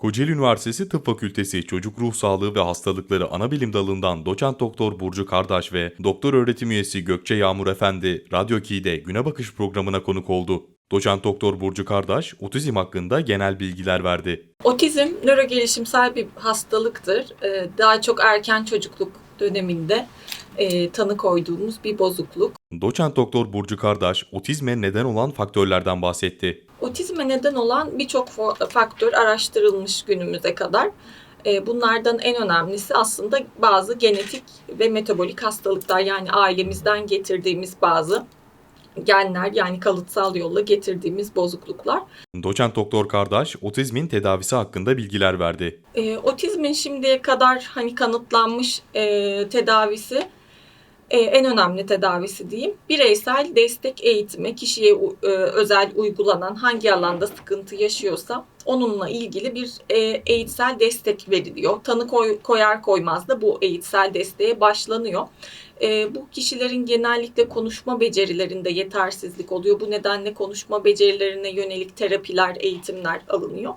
Kocaeli Üniversitesi Tıp Fakültesi Çocuk Ruh Sağlığı ve Hastalıkları Anabilim Dalı'ndan doçent doktor Burcu Kardaş ve doktor öğretim üyesi Gökçe Yağmur Efendi Radyo 2'de Güne Bakış programına konuk oldu. Doçent doktor Burcu Kardaş, otizm hakkında genel bilgiler verdi. Otizm nörogelişimsel bir hastalıktır. Ee, Daha çok erken çocukluk döneminde e, tanı koyduğumuz bir bozukluk. Doçent doktor Burcu Kardaş, otizme neden olan faktörlerden bahsetti. Otizme neden olan birçok faktör araştırılmış günümüze kadar. Ee, Bunlardan en önemlisi aslında bazı genetik ve metabolik hastalıklar yani ailemizden getirdiğimiz bazı genler yani kalıtsal yolla getirdiğimiz bozukluklar. Doçent doktor Kardaş, otizmin tedavisi hakkında bilgiler verdi. E, otizmin şimdiye kadar hani kanıtlanmış e, tedavisi e, en önemli tedavisi diyeyim. Bireysel destek eğitimi kişiye e, özel uygulanan hangi alanda sıkıntı yaşıyorsa onunla ilgili bir e, eğitsel destek veriliyor. Tanı koy- koyar koymaz da bu eğitsel desteğe başlanıyor. E, bu kişilerin genellikle konuşma becerilerinde yetersizlik oluyor. Bu nedenle konuşma becerilerine yönelik terapiler, eğitimler alınıyor.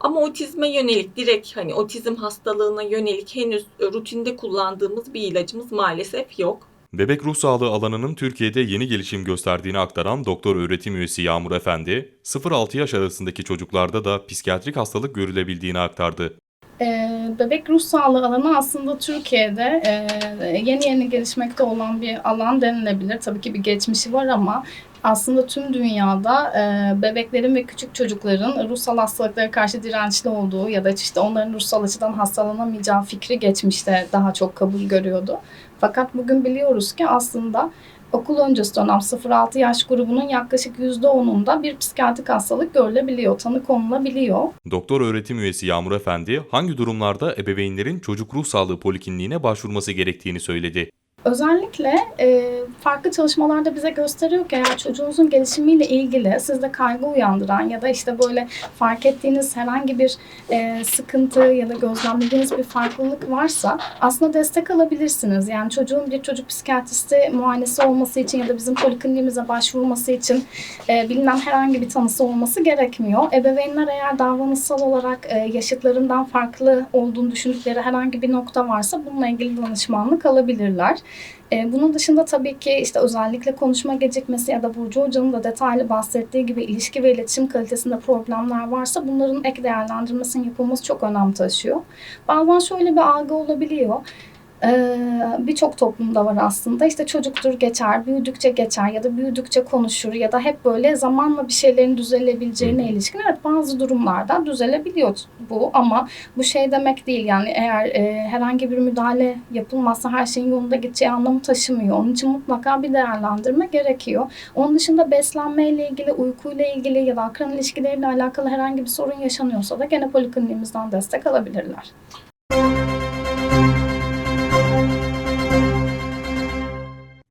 Ama otizme yönelik direkt hani otizm hastalığına yönelik henüz rutinde kullandığımız bir ilacımız maalesef yok. Bebek ruh sağlığı alanının Türkiye'de yeni gelişim gösterdiğini aktaran doktor öğretim üyesi Yağmur Efendi, 0-6 yaş arasındaki çocuklarda da psikiyatrik hastalık görülebildiğini aktardı. Ee, Bebek ruh sağlığı alanı aslında Türkiye'de e, yeni yeni gelişmekte olan bir alan denilebilir. Tabii ki bir geçmişi var ama aslında tüm dünyada e, bebeklerin ve küçük çocukların ruhsal hastalıklara karşı dirençli olduğu ya da işte onların ruhsal açıdan hastalanamayacağı fikri geçmişte daha çok kabul görüyordu. Fakat bugün biliyoruz ki aslında okul öncesi dönem 0-6 yaş grubunun yaklaşık %10'unda bir psikiyatrik hastalık görülebiliyor, tanı konulabiliyor. Doktor öğretim üyesi Yağmur Efendi, hangi durumlarda ebeveynlerin çocuk ruh sağlığı polikliniğine başvurması gerektiğini söyledi. Özellikle e, farklı çalışmalarda bize gösteriyor ki eğer çocuğunuzun gelişimiyle ilgili sizde kaygı uyandıran ya da işte böyle fark ettiğiniz herhangi bir e, sıkıntı ya da gözlemlediğiniz bir farklılık varsa aslında destek alabilirsiniz. Yani çocuğun bir çocuk psikiyatristi muayenesi olması için ya da bizim polikliniğimize başvurması için e, bilinen herhangi bir tanısı olması gerekmiyor. Ebeveynler eğer davranışsal olarak e, yaşıtlarından farklı olduğunu düşündükleri herhangi bir nokta varsa bununla ilgili danışmanlık alabilirler. E, bunun dışında tabii ki işte özellikle konuşma gecikmesi ya da Burcu Hoca'nın da detaylı bahsettiği gibi ilişki ve iletişim kalitesinde problemler varsa bunların ek değerlendirmesinin yapılması çok önem taşıyor. Bazen şöyle bir algı olabiliyor. Ee, Birçok toplumda var aslında işte çocuktur geçer, büyüdükçe geçer ya da büyüdükçe konuşur ya da hep böyle zamanla bir şeylerin düzelebileceğine ilişkin. Evet bazı durumlarda düzelebiliyor bu ama bu şey demek değil yani eğer e, herhangi bir müdahale yapılmazsa her şeyin yolunda gideceği anlamı taşımıyor. Onun için mutlaka bir değerlendirme gerekiyor. Onun dışında beslenmeyle ilgili, uykuyla ilgili ya da akran ilişkileriyle alakalı herhangi bir sorun yaşanıyorsa da gene polikliniğimizden destek alabilirler.